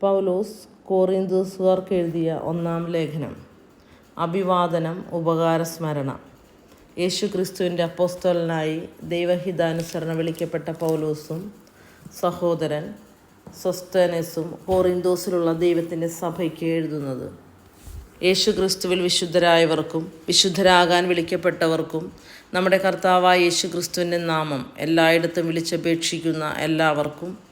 പൗലോസ് കോറിന്തോസുകാർക്ക് എഴുതിയ ഒന്നാം ലേഖനം. അഭിവാദനം ഉപകാരസ്മരണ. യേശു ക്രിസ്തുവിന്റെ അപ്പോസ്തലനായി ദൈവഹിതാനുസരണം വിളിക്കപ്പെട്ട പൗലോസും സഹോദരൻ സൊസ്തനസും കോറിന്തോസിലുള്ള ദൈവത്തിന്റെ സഭയ്ക്ക് എഴുതുന്നത്. യേശു ക്രിസ്തുവിൽ വിശുദ്ധരായവർക്കും വിശുദ്ധരാകാൻ വിളിക്കപ്പെട്ടവർക്കും നമ്മുടെ കർത്താവായ യേശു ക്രിസ്തുവിന്റെ നാമം എല്ലായിടത്തും വിളിച്ചപേക്ഷിക്കുന്ന എല്ലാവർക്കും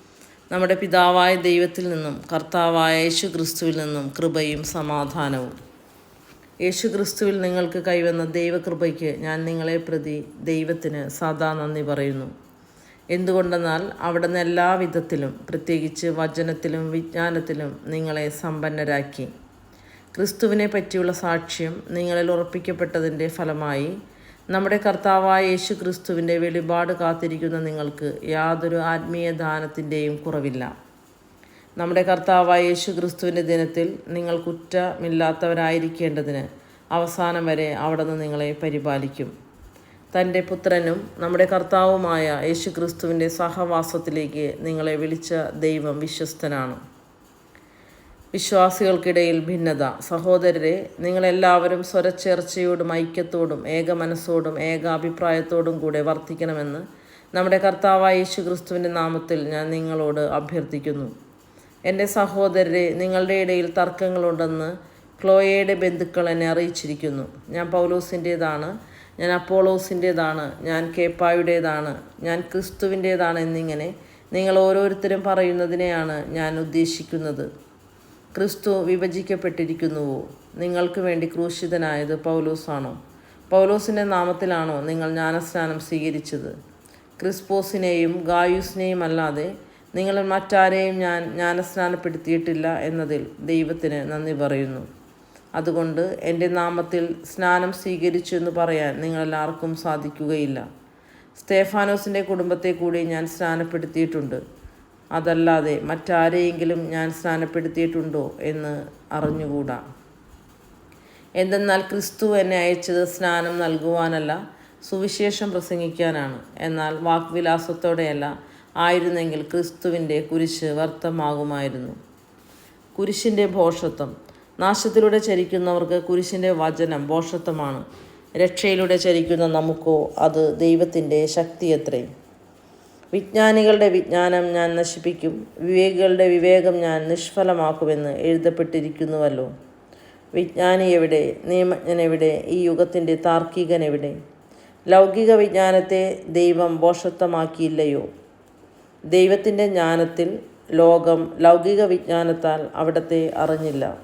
നമ്മുടെ പിതാവായ ദൈവത്തിൽ നിന്നും കർത്താവായ യേശു ക്രിസ്തുവിൽ നിന്നും കൃപയും സമാധാനവും. യേശു ക്രിസ്തുവിൽ നിങ്ങൾക്ക് കൈവന്ന ദൈവകൃപയ്ക്ക് ഞാൻ നിങ്ങളെ പ്രതി ദൈവത്തിന് സദാ നന്ദി പറയുന്നു. എന്തുകൊണ്ടെന്നാൽ അവിടുന്ന് എല്ലാ വിധത്തിലും പ്രത്യേകിച്ച് വചനത്തിലും വിജ്ഞാനത്തിലും നിങ്ങളെ സമ്പന്നരാക്കി. ക്രിസ്തുവിനെ പറ്റിയുള്ള സാക്ഷ്യം നിങ്ങളിൽ ഉറപ്പിക്കപ്പെട്ടതിന്റെ ഫലമായി നമ്മുടെ കർത്താവായ യേശു ക്രിസ്തുവിന്റെ വെളിപാട് കാത്തിരിക്കുന്ന നിങ്ങൾക്ക് യാതൊരു ആത്മീയ ദാനത്തിന്റെയും കുറവില്ല. നമ്മുടെ കർത്താവായ യേശു ക്രിസ്തുവിന്റെ ദിനത്തിൽ നിങ്ങൾ കുറ്റമില്ലാത്തവരായിരിക്കേണ്ടതിന് അവസാനം വരെ അവിടെ നിന്ന് നിങ്ങളെ പരിപാലിക്കും. തന്റെ പുത്രനും നമ്മുടെ കർത്താവുമായ യേശു ക്രിസ്തുവിന്റെ സഹവാസത്തിലേക്ക് നിങ്ങളെ വിളിച്ച ദൈവം വിശ്വസ്തനാണ്. വിശ്വാസികൾക്കിടയിൽ ഭിന്നത. സഹോദരരെ നിങ്ങളെല്ലാവരും സ്വരച്ചേർച്ചയോടും ഐക്യത്തോടും ഏക മനസ്സോടും ഏകാഭിപ്രായത്തോടും കൂടെ വർത്തിക്കണമെന്ന് നമ്മുടെ കർത്താവായ യേശു ക്രിസ്തുവിന്റെ നാമത്തിൽ ഞാൻ നിങ്ങളോട് അഭ്യർത്ഥിക്കുന്നു. എന്റെ സഹോദരരെ നിങ്ങളുടെ ഇടയിൽ തർക്കങ്ങളുണ്ടെന്ന് ക്ലോയയുടെ ബന്ധുക്കൾ എന്നെ അറിയിച്ചിരിക്കുന്നു. ഞാൻ പൗലോസിന്റേതാണ് ഞാൻ അപ്പോളോസിന്റേതാണ് ഞാൻ കേപ്പായുടേതാണ് ഞാൻ ക്രിസ്തുവിന്റേതാണ് എന്നിങ്ങനെ നിങ്ങൾ ഓരോരുത്തരും പറയുന്നതിനെയാണ് ഞാൻ ഉദ്ദേശിക്കുന്നത്. ക്രിസ്തു വിഭജിക്കപ്പെട്ടിരിക്കുന്നുവോ? നിങ്ങൾക്ക് വേണ്ടി ക്രൂശിതനായത് പൗലോസാണോ? പൗലോസിന്റെ നാമത്തിലാണോ നിങ്ങൾ ജ്ഞാനസ്നാനം സ്വീകരിച്ചത്? ക്രിസ്പോസിനെയും ഗായുസിനെയും അല്ലാതെ നിങ്ങൾ മറ്റാരെയും ഞാൻ ജ്ഞാനസ്നാനപ്പെടുത്തിയിട്ടില്ല എന്നതിൽ ദൈവത്തിന് നന്ദി പറയുന്നു. അതുകൊണ്ട് എന്റെ നാമത്തിൽ സ്നാനം സ്വീകരിച്ചു എന്ന് പറയാൻ നിങ്ങളെല്ലാവർക്കും സാധിക്കുകയില്ല. സ്തേഫാനോസിന്റെ കുടുംബത്തെ കൂടി ഞാൻ സ്നാനപ്പെടുത്തിയിട്ടുണ്ട്. അതല്ലാതെ മറ്റാരെയെങ്കിലും ഞാൻ സ്നാനപ്പെടുത്തിയിട്ടുണ്ടോ എന്ന് അറിഞ്ഞുകൂടാ. എന്തെന്നാൽ ക്രിസ്തു എന്നെ അയച്ചത് സ്നാനം നൽകുവാനല്ല സുവിശേഷം പ്രസംഗിക്കാനാണ്. എന്നാൽ വാക്വിലാസത്തോടെയല്ല ആയിരുന്നെങ്കിൽ ക്രിസ്തുവിന്റെ കുരിശ് വർത്തമാകുമായിരുന്നു കുരിശിന്റെ ഭോഷത്വം. നാശത്തിലൂടെ ചരിക്കുന്നവർക്ക് കുരിശിന്റെ വചനം ഭോഷത്വമാണ്. രക്ഷയിലൂടെ ചരിക്കുന്ന നമുക്കോ അത് ദൈവത്തിന്റെ ശക്തിയത്രേ. വിജ്ഞാനികളുടെ വിജ്ഞാനം ഞാൻ നശിപ്പിക്കും. വിവേകികളുടെ വിവേകം ഞാൻ നിഷ്ഫലമാക്കുമെന്ന് എഴുതപ്പെട്ടിരിക്കുന്നുവല്ലോ. വിജ്ഞാനി എവിടെ? നിയമജ്ഞനെവിടെ ഈ യുഗത്തിന്റെ താർക്കികൻ എവിടെ? ലൗകിക വിജ്ഞാനത്തെ ദൈവം ബോഷത്വമാക്കിയില്ലയോ? ദൈവത്തിന്റെ ജ്ഞാനത്തിൽ ലോകം ലൗകിക വിജ്ഞാനത്താൽ അവിടത്തെ അറിഞ്ഞില്ല.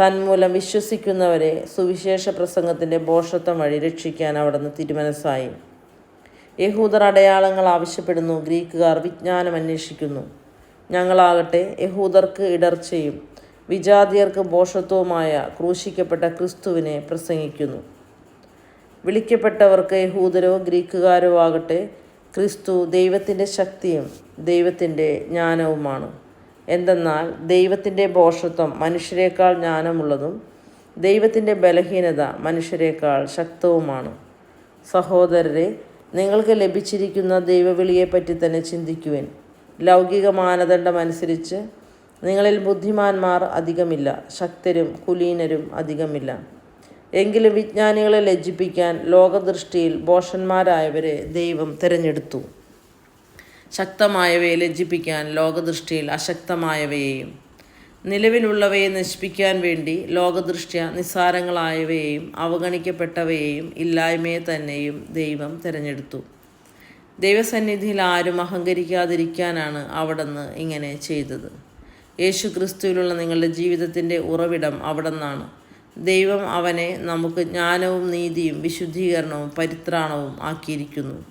തന്മൂലം വിശ്വസിക്കുന്നവരെ സുവിശേഷ പ്രസംഗത്തിന്റെ ബോഷത്വം വഴി രക്ഷിക്കാൻ അവിടുന്ന് തിരുമനസ്സായി. യഹൂദർ അടയാളങ്ങൾ ആവശ്യപ്പെടുന്നു. ഗ്രീക്കുകാർ വിജ്ഞാനം അന്വേഷിക്കുന്നു. ഞങ്ങളാകട്ടെ യഹൂദർക്ക് ഇടർച്ചയും വിജാതിയർക്ക് ബോഷത്വവുമായ ക്രൂശിക്കപ്പെട്ട ക്രിസ്തുവിനെ പ്രസംഗിക്കുന്നു. വിളിക്കപ്പെട്ടവർക്ക് യഹൂദരോ ഗ്രീക്കുകാരോ ആകട്ടെ ക്രിസ്തു ദൈവത്തിന്റെ ശക്തിയും ദൈവത്തിന്റെ ജ്ഞാനവുമാണ്. എന്തെന്നാൽ ദൈവത്തിന്റെ ബോഷത്വം മനുഷ്യരെക്കാൾ ജ്ഞാനമുള്ളതും ദൈവത്തിന്റെ ബലഹീനത മനുഷ്യരെക്കാൾ ശക്തവുമാണ്. സഹോദരരെ നിങ്ങൾക്ക് ലഭിച്ചിരിക്കുന്ന ദൈവവിളിയെപ്പറ്റി തന്നെ ചിന്തിക്കുവാൻ. ലൗകിക മാനദണ്ഡം അനുസരിച്ച് നിങ്ങളിൽ ബുദ്ധിമാന്മാർ അധികമില്ല ശക്തരും കുലീനരും അധികമില്ല. എങ്കിലും വിജ്ഞാനികളെ ലജ്ജിപ്പിക്കാൻ ലോകദൃഷ്ടിയിൽ ബോഷന്മാരായവരെ ദൈവം തിരഞ്ഞെടുത്തു. ശക്തമായവയെ ലജ്ജിപ്പിക്കാൻ ലോകദൃഷ്ടിയിൽ അശക്തമായവയെയും നിലവിലുള്ളവയെ നശിപ്പിക്കാൻ വേണ്ടി ലോകദൃഷ്ട്യ നിസ്സാരങ്ങളായവയെയും അവഗണിക്കപ്പെട്ടവയെയും ഇല്ലായ്മയെ തന്നെയും ദൈവം തിരഞ്ഞെടുത്തു. ദൈവസന്നിധിയിൽ ആരും അഹങ്കരിക്കാതിരിക്കാനാണ് അവിടുന്ന് ഇങ്ങനെ ചെയ്തത്. യേശു ക്രിസ്തുവിലുള്ള നിങ്ങളുടെ ജീവിതത്തിന്റെ ഉറവിടം അവിടുന്നാണ്. ദൈവം അവനെ നമുക്ക് ജ്ഞാനവും നീതിയും വിശുദ്ധീകരണവും പരിത്രാണവും ആക്കിയിരിക്കുന്നു.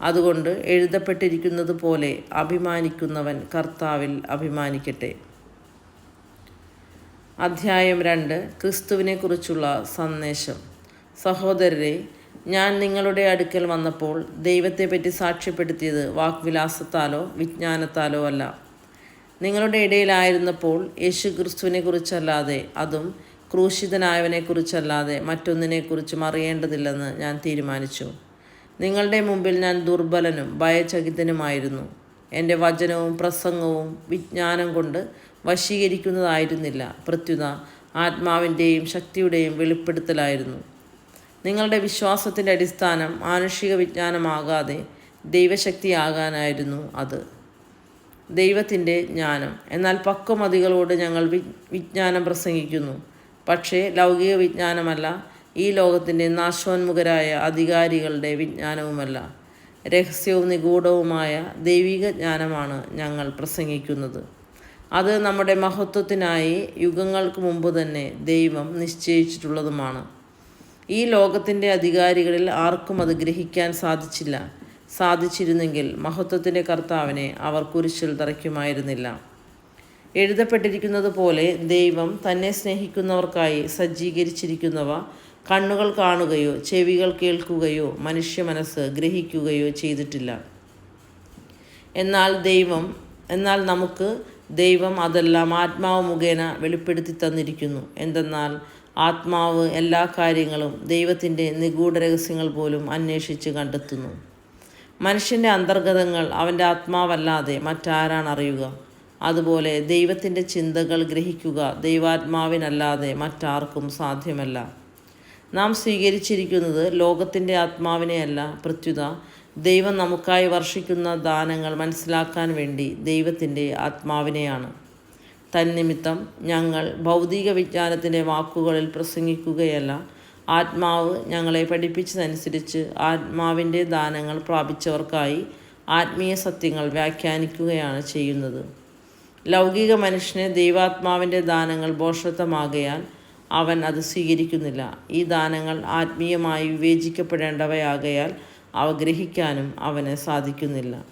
അതുകൊണ്ട് എഴുതപ്പെട്ടിരിക്കുന്നത് പോലെ അഭിമാനിക്കുന്നവൻ കർത്താവിൽ അഭിമാനിക്കട്ടെ. അധ്യായം രണ്ട് ക്രിസ്തുവിനെക്കുറിച്ചുള്ള സന്ദേശം. സഹോദരരെ ഞാൻ നിങ്ങളുടെ അടുക്കൽ വന്നപ്പോൾ ദൈവത്തെപ്പറ്റി സാക്ഷ്യപ്പെടുത്തിയത് വാക്വിലാസത്താലോ വിജ്ഞാനത്താലോ അല്ല. നിങ്ങളുടെ ഇടയിലായിരുന്നപ്പോൾ യേശു ക്രിസ്തുവിനെക്കുറിച്ചല്ലാതെ അതും ക്രൂശിതനായവനെക്കുറിച്ചല്ലാതെ മറ്റൊന്നിനെക്കുറിച്ചും അറിയേണ്ടതില്ലെന്ന് ഞാൻ തീരുമാനിച്ചു. നിങ്ങളുടെ മുമ്പിൽ ഞാൻ ദുർബലനും ഭയചകിതനുമായിരുന്നു. എന്റെ വചനവും പ്രസംഗവും വിജ്ഞാനം കൊണ്ട് വശീകരിക്കുന്നതായിരുന്നില്ല. പ്രത്യുത ആത്മാവിന്റെയും ശക്തിയുടെയും വെളിപ്പെടുത്തലായിരുന്നു. നിങ്ങളുടെ വിശ്വാസത്തിന്റെ അടിസ്ഥാനം മാനുഷിക വിജ്ഞാനമാകാതെ ദൈവശക്തിയാകാനായിരുന്നു അത്. ദൈവത്തിന്റെ ജ്ഞാനം. എന്നാൽ പക്വമതികളോട് ഞങ്ങൾ വി വിജ്ഞാനം പ്രസംഗിക്കുന്നു. പക്ഷേ ലൗകിക വിജ്ഞാനമല്ല ഈ ലോകത്തിന്റെ നാശോന്മുഖരായ അധികാരികളുടെ വിജ്ഞാനവുമല്ല. രഹസ്യവും നിഗൂഢവുമായ ദൈവിക ജ്ഞാനമാണ് ഞങ്ങൾ പ്രസംഗിക്കുന്നത്. അത് നമ്മുടെ മഹത്വത്തിനായി യുഗങ്ങൾക്ക് മുമ്പ് തന്നെ ദൈവം നിശ്ചയിച്ചിട്ടുള്ളതുമാണ്. ഈ ലോകത്തിന്റെ അധികാരികളിൽ ആർക്കും അത് ഗ്രഹിക്കാൻ സാധിച്ചില്ല. സാധിച്ചിരുന്നെങ്കിൽ മഹത്വത്തിന്റെ കർത്താവിനെ അവർ കുരിശിൽ തറയ്ക്കുമായിരുന്നില്ല. എഴുതപ്പെട്ടിരിക്കുന്നത് പോലെ ദൈവം തന്നെ സ്നേഹിക്കുന്നവർക്കായി സജ്ജീകരിച്ചിരിക്കുന്നവ കണ്ണുകൾ കാണുകയോ ചെവികൾ കേൾക്കുകയോ മനുഷ്യ മനസ്സ് ഗ്രഹിക്കുകയോ ചെയ്തിട്ടില്ല. എന്നാൽ ദൈവം എന്നാൽ നമുക്ക് ദൈവം അതെല്ലാം ആത്മാവ് മുഖേന വെളിപ്പെടുത്തി തന്നിരിക്കുന്നു. എന്തെന്നാൽ ആത്മാവ് എല്ലാ കാര്യങ്ങളും ദൈവത്തിന്റെ നിഗൂഢ രഹസ്യങ്ങൾ പോലും അന്വേഷിച്ച് കണ്ടെത്തുന്നു. മനുഷ്യന്റെ അന്തർഗതങ്ങൾ അവന്റെ ആത്മാവല്ലാതെ മറ്റാരാണ് അറിയുക? അതുപോലെ ദൈവത്തിന്റെ ചിന്തകൾ ഗ്രഹിക്കുക ദൈവാത്മാവിനല്ലാതെ മറ്റാർക്കും സാധ്യമല്ല. നാം സ്വീകരിച്ചിരിക്കുന്നത് ലോകത്തിന്റെ ആത്മാവിനെയല്ല പ്രത്യുത ദൈവം നമുക്കായി വർഷിക്കുന്ന ദാനങ്ങൾ മനസ്സിലാക്കാൻ വേണ്ടി ദൈവത്തിന്റെ ആത്മാവിനെയാണ്. തന്നിമിത്തം ഞങ്ങൾ ഭൗതിക വിജ്ഞാനത്തിന്റെ വാക്കുകളിൽ പ്രസംഗിക്കുകയല്ല. ആത്മാവ് ഞങ്ങളെ പഠിപ്പിച്ചതനുസരിച്ച് ആത്മാവിന്റെ ദാനങ്ങൾ പ്രാപിച്ചവർക്കായി ആത്മീയ സത്യങ്ങൾ വ്യാഖ്യാനിക്കുകയാണ് ചെയ്യുന്നത്. ലൗകിക മനുഷ്യന് ദൈവാത്മാവിന്റെ ദാനങ്ങൾ ബോഷത്വമാകയാൽ അവൻ അത് സ്വീകരിക്കുന്നില്ല. ഈ ദാനങ്ങൾ ആത്മീയമായി വിവേചിക്കപ്പെടേണ്ടവയാകയാൽ അവ ഗ്രഹിക്കാനും അവന് സാധിക്കുന്നില്ല.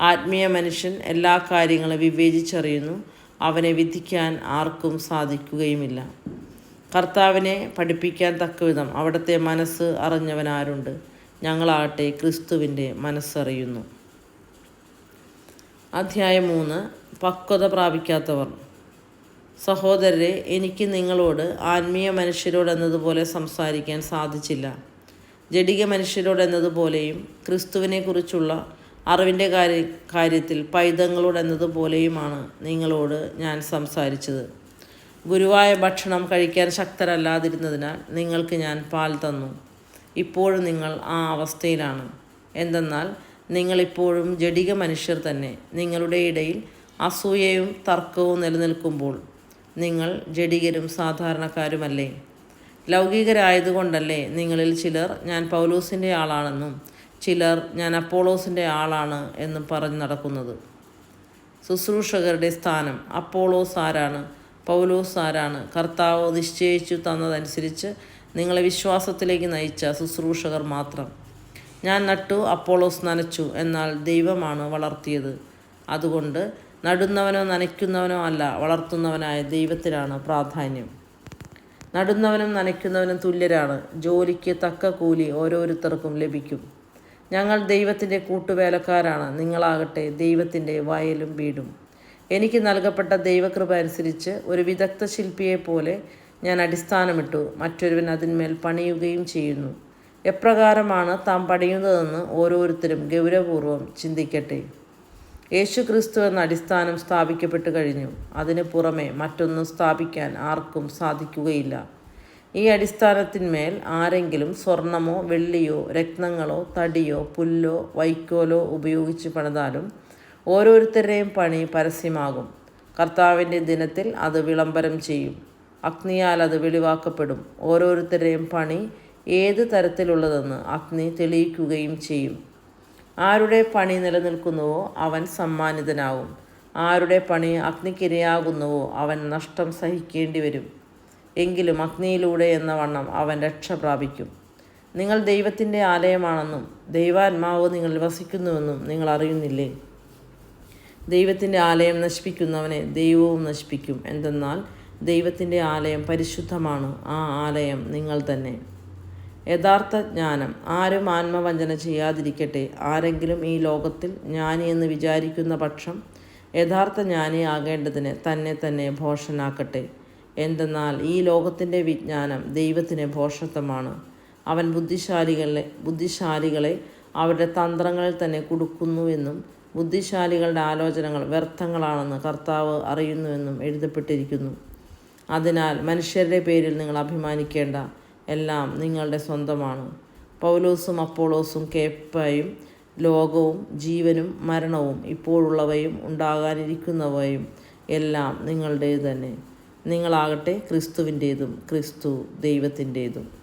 ആത്മീയ മനുഷ്യൻ എല്ലാ കാര്യങ്ങളും വിവേചിച്ചറിയുന്നു. അവനെ വിധിക്കാൻ ആർക്കും സാധിക്കുകയുമില്ല. കർത്താവിനെ പഠിപ്പിക്കാൻ തക്കവിധം അവിടുത്തെ മനസ്സ് അറിഞ്ഞവനാരുണ്ട്. ഞങ്ങളാകട്ടെ ക്രിസ്തുവിന്റെ മനസ്സറിയുന്നു. അധ്യായം മൂന്ന്. പക്വത പ്രാപിക്കാത്തവർ. സഹോദരരെ എനിക്ക് നിങ്ങളോട് ആത്മീയ മനുഷ്യരോടെന്നതുപോലെ സംസാരിക്കാൻ സാധിച്ചില്ല. ജഡിക മനുഷ്യരോടെന്നതുപോലെയും ക്രിസ്തുവിനെക്കുറിച്ചുള്ള അറിവിന്റെ കാര്യ കാര്യത്തിൽ പൈതങ്ങളോടെന്നതുപോലെയുമാണ് നിങ്ങളോട് ഞാൻ സംസാരിച്ചത്. ഗുരുവായ ഭക്ഷണം കഴിക്കാൻ ശക്തരല്ലാതിരുന്നതിനാൽ നിങ്ങൾക്ക് ഞാൻ പാൽ തന്നു. ഇപ്പോഴും നിങ്ങൾ ആ അവസ്ഥയിലാണ്. എന്തെന്നാൽ നിങ്ങളിപ്പോഴും ജഡിക മനുഷ്യർ തന്നെ. നിങ്ങളുടെ ഇടയിൽ അസൂയയും തർക്കവും നിലനിൽക്കുമ്പോൾ നിങ്ങൾ ജഡികരും സാധാരണക്കാരുമല്ലേ? ലൗകികരായതുകൊണ്ടല്ലേ നിങ്ങളിൽ ചിലർ ഞാൻ പൗലോസിന്റെ ആളാണെന്നും ചിലർ ഞാൻ അപ്പോളോസിന്റെ ആളാണ് എന്നും പറഞ്ഞു നടക്കുന്നത്. ശുശ്രൂഷകരുടെ സ്ഥാനം അപ്പോളോസ് ആരാണ്? പൗലോസ് ആരാണ്? കർത്താവ് നിശ്ചയിച്ചു തന്നതനുസരിച്ച് നിങ്ങളെ വിശ്വാസത്തിലേക്ക് നയിച്ച ശുശ്രൂഷകർ മാത്രം. ഞാൻ നട്ടു അപ്പോളോസ് നനച്ചു എന്നാൽ ദൈവമാണ് വളർത്തിയത്. അതുകൊണ്ട് നടുന്നവനോ നനയ്ക്കുന്നവനോ അല്ല വളർത്തുന്നവനായ ദൈവത്തിനാണ് പ്രാധാന്യം. നടുന്നവനും നനയ്ക്കുന്നവനും തുല്യരാണ്. ജോലിക്ക് തക്ക കൂലി ഓരോരുത്തർക്കും ലഭിക്കും. ഞങ്ങൾ ദൈവത്തിന്റെ കൂട്ടുവേലക്കാരാണ്. നിങ്ങളാകട്ടെ ദൈവത്തിന്റെ വയലും വീടും. എനിക്ക് നൽകപ്പെട്ട ദൈവകൃപ അനുസരിച്ച് ഒരു വിദഗ്ധ ശില്പിയെ പോലെ ഞാൻ അടിസ്ഥാനമിട്ടു. മറ്റൊരുവൻ അതിന്മേൽ പണിയുകയും ചെയ്യുന്നു. എപ്രകാരമാണ് താൻ പണിയുന്നതെന്ന് ഓരോരുത്തരും ഗൗരവപൂർവം ചിന്തിക്കട്ടെ. യേശു ക്രിസ്തു എന്ന അടിസ്ഥാനം സ്ഥാപിക്കപ്പെട്ടു കഴിഞ്ഞു. അതിന് പുറമെ മറ്റൊന്നും സ്ഥാപിക്കാൻ ആർക്കും സാധിക്കുകയില്ല. ഈ അടിസ്ഥാനത്തിന്മേൽ ആരെങ്കിലും സ്വർണമോ വെള്ളിയോ രത്നങ്ങളോ തടിയോ പുല്ലോ വൈക്കോലോ ഉപയോഗിച്ച് പണിതാലും ഓരോരുത്തരുടെയും പണി പരസ്യമാകും. കർത്താവിന്റെ ദിനത്തിൽ അത് വിളംബരം ചെയ്യും. അഗ്നിയാൽ അത് വെളിവാക്കപ്പെടും. ഓരോരുത്തരുടെയും പണി ഏത് തരത്തിലുള്ളതെന്ന് അഗ്നി തെളിയിക്കുകയും ചെയ്യും. ആരുടെ പണി നിലനിൽക്കുന്നുവോ അവൻ സമ്മാനിതനാവും. ആരുടെ പണി അഗ്നിക്കിരയാകുന്നുവോ അവൻ നഷ്ടം സഹിക്കേണ്ടി വരും എങ്കിലും അഗ്നിയിലൂടെ എന്ന വണ്ണം അവൻ രക്ഷ പ്രാപിക്കും. നിങ്ങൾ ദൈവത്തിന്റെ ആലയമാണെന്നും ദൈവാത്മാവ് നിങ്ങളിൽ വസിക്കുന്നുവെന്നും നിങ്ങൾ അറിയുന്നില്ലേ? ദൈവത്തിന്റെ ആലയം നശിപ്പിക്കുന്നവനെ ദൈവവും നശിപ്പിക്കും. എന്തെന്നാൽ ദൈവത്തിന്റെ ആലയം പരിശുദ്ധമാണ്. ആ ആലയം നിങ്ങൾ തന്നെ. യഥാർത്ഥ ജ്ഞാനം. ആരും ആത്മവഞ്ചന ചെയ്യാതിരിക്കട്ടെ. ആരെങ്കിലും ഈ ലോകത്തിൽ ജ്ഞാനി എന്ന് വിചാരിക്കുന്ന പക്ഷം യഥാർത്ഥ ജ്ഞാനി ആകേണ്ടതിന് തന്നെ തന്നെ ഭോഷനാക്കട്ടെ. എന്തെന്നാൽ ഈ ലോകത്തിന്റെ വിജ്ഞാനം ദൈവത്തിന് ഭോഷത്വമാണ്. അവൻ ബുദ്ധിശാലികളെ ബുദ്ധിശാലികളെ അവരുടെ തന്ത്രങ്ങളിൽ തന്നെ കുടുക്കുന്നുവെന്നും ബുദ്ധിശാലികളുടെ ആലോചനകൾ വ്യർത്ഥങ്ങളാണെന്ന് കർത്താവ് അറിയുന്നുവെന്നും എഴുതപ്പെട്ടിരിക്കുന്നു. അതിനാൽ മനുഷ്യരുടെ പേരിൽ നിങ്ങൾ അഭിമാനിക്കേണ്ട. എല്ലാം നിങ്ങളുടെ സ്വന്തമാണ്. പൗലോസും അപ്പോളോസും കേപ്പയും ലോകവും ജീവനും മരണവും ഇപ്പോഴുള്ളവയും ഉണ്ടാകാനിരിക്കുന്നവയും എല്ലാം നിങ്ങളുടേത് തന്നെ. നിങ്ങളാകട്ടെ ക്രിസ്തുവിന്റേതും ക്രിസ്തു ദൈവത്തിന്റേതും.